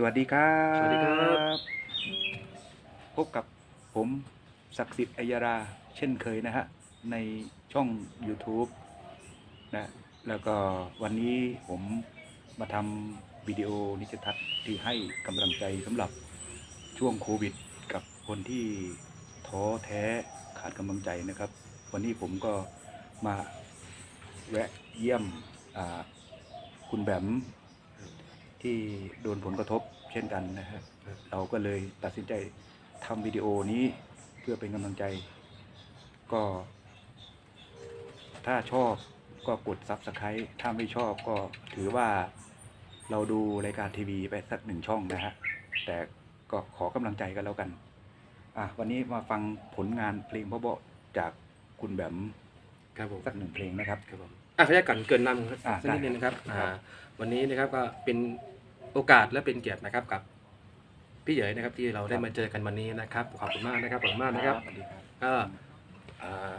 สวัสดีครับสวัสดีครับ พบกับผมศักดิ์สิทธิ์อัยราเช่นเคยนะฮะ ในช่อง YouTube นะแล้วก็วันนี้ผมมาทำวิดีโอนิจทัศน์ที่ให้กำลังใจสำหรับช่วงโควิด กับคนที่ท้อแท้ขาดกำลังใจนะครับ วันนี้ผมก็มาแวะเยี่ยมอ่าคุณแบม ที่โดนผลกระทบเช่นกันนะครับ เราก็เลยตัดสินใจทำวิดีโอนี้เพื่อเป็นกำลังใจ ก็ ถ้าชอบก็กด Subscribe ถ้าไม่ชอบก็ถือว่าเราดูรายการทีวีไปสักหนึ่งช่องนะฮะ แต่ก็ขอกำลังใจกันแล้วกัน อะ วันนี้มาฟังผลงานเพลงเพราะๆจากคุณแบม ครับผม สักหนึ่งเพลงนะครับ ครับผมอะขออนุญาตก่อนเกรินนำครับอะสักนิดนึงนะครับได้ครับ อ่าวันนี้นะครับก็เป็นโอกาสและเป็นเกียรตินะครับกับพี่เหยยนะครับที่เราได้มาเจอกันวันนี้นะครับขอบคุณมากนะครับขอบคุณมากนะครับ สวัสดีครับ ก็อ่า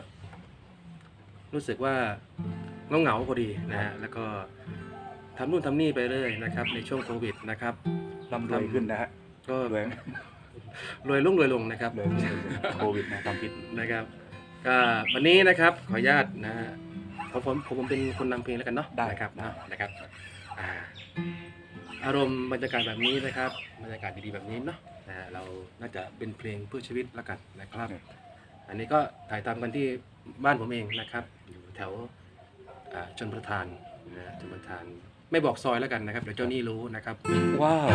รู้สึกว่าเงาเงาๆพอดีนะฮะแล้วก็ทำนู่นทำนี่ไปเรื่อยนะครับ ในช่วงโควิดนะครับ ร่ำรวยขึ้นนะฮะก็รวยรวยลุ่งรวยลงนะครับ รวยโควิดนะทำผิดนะครับ ก็วันนี้นะครับขออนุญาตนะฮะผมผมผมเป็นคนนำเพลงแล้วกันเนาะได้นะครับเนาะนะครับอ่าอารมณ์บรรยากาศแบบนี้นะครับบรรยากาศดีๆแบบนี้เนาะนะฮะเราน่าจะเป็นเพลงเพื่อชีวิตแล้วกันนะครับ อันนี้ก็ถ่ายทำกันที่บ้านผมเองนะครับ อยู่แถวอ่าชนประทานนะชนประทาน ไม่บอกซอยแล้วกันนะครับเดี๋ยวเจ้าหนี่รู้นะครับ ว้าว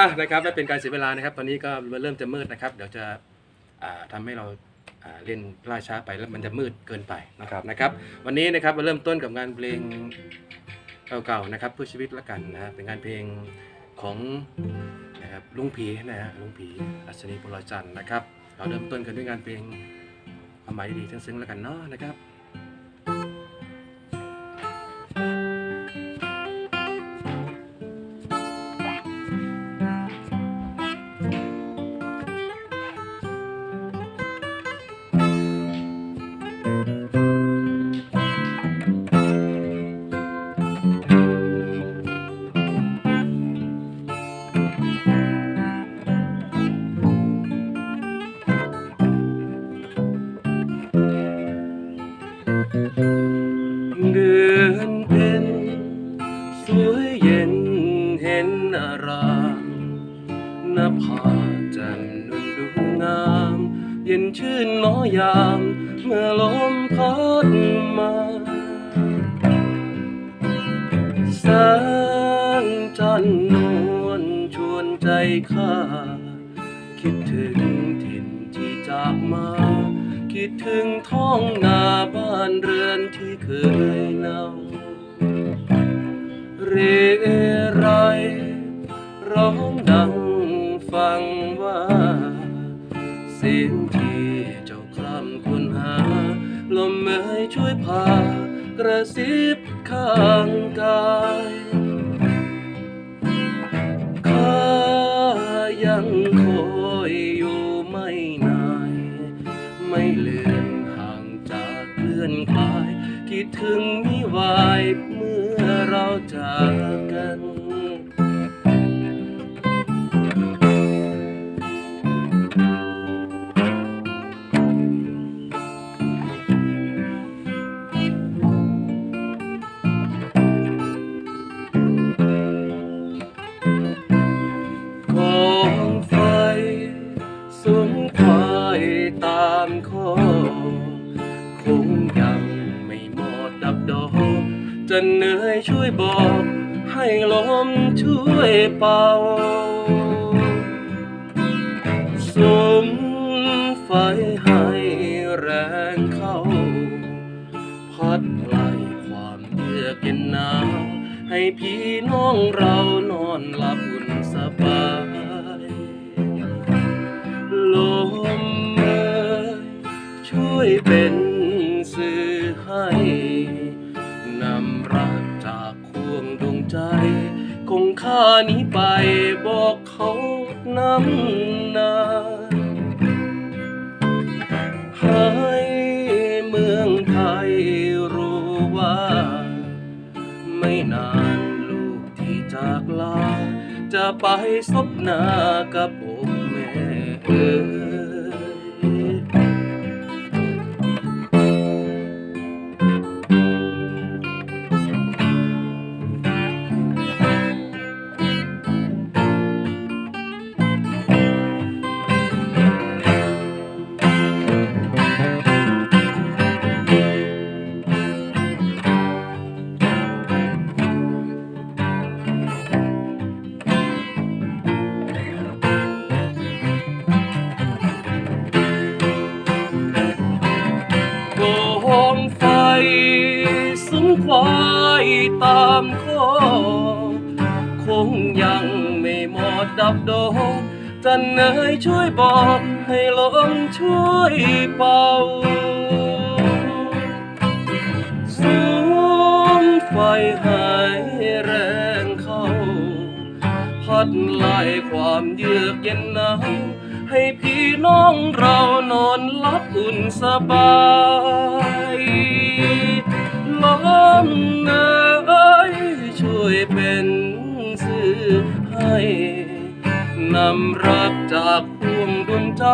อะนะครับไม่เป็นการเสียเวลานะครับ ตอนนี้ก็เริ่มจะมืดนะครับ เดี๋ยวจะอ่าทำให้เราอ่าเล่นล่าช้าไปแล้วมันจะมืดเกินไปนะครับนะครับ วันนี้นะครับมาเริ่มต้นกับงานเพลงเก่าๆนะครับ เพื่อชีวิตละกันนะฮะเป็นงานเพลงของนะครับลุงผีนะฮะลุงผีอัศนีพลอยจันทร์นะครับ เราเริ่มต้นกันด้วยงานเพลงความหมายดีๆซึ้งๆล้วกันเนาะนะครับ ชื่นหนอยามเมื่อลมพัดมาแสงจันทร์นวลชวนใจข้า คิดถึงถิ่นที่จากมา คิดถึงท้องนาบ้านเรือนที่เคยเนาเรไรร้องดังฟังว่าเสียง ช่วยพากระซิบข้างกายข้ายังคอยอยู่ไม่นานไม่เลือนห่างจากเลื่อนคลายคิดถึงมิวายเมื่อเราจากกัน จะเหนื่อยช่วยบอก ให้ลมช่วยเป่าสุมไฟให้แรงเข้า พัดไล่ความเยือกเย็นหนาวให้พี่น้องเรานอนหลับอุ่นสบายลมเอ่ยช่วยเป็นสื่อให้ ใจคงข้านี้ไปบอกเขาน้ำนาให้เมืองไทยรู้ว่า ไม่นานลูกที่จากลา จะไปซบหน้ากับอกแม่เอ๋ย ตามคอคงยังไม่หมดดับดอกจะเนยช่วยบอกให้ลมช่วยเป่าสูมไฟหายแรงเข้า พัดไล่ความเยือกเย็นหนาวให้พี่น้องเรานอนหลับอุ่นสบายลมเนย นำรักจากพวงดวงใจ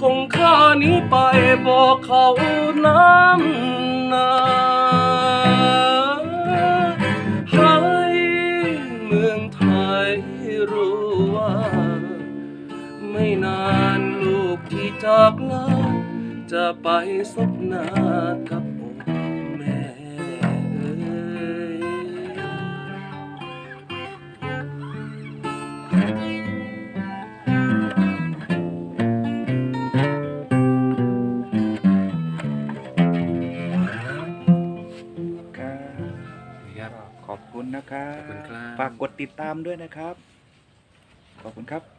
คงข้านี้ไปบอกเขาน้ำนาให้เมืองไทยรู้ว่า ไม่นานลูกที่จากลาจะไปซบหน้ากับ ครับขอบคุณนะครับ ขอบคุณครับ ฝากกดติดตามด้วยนะครับ ขอบคุณครับ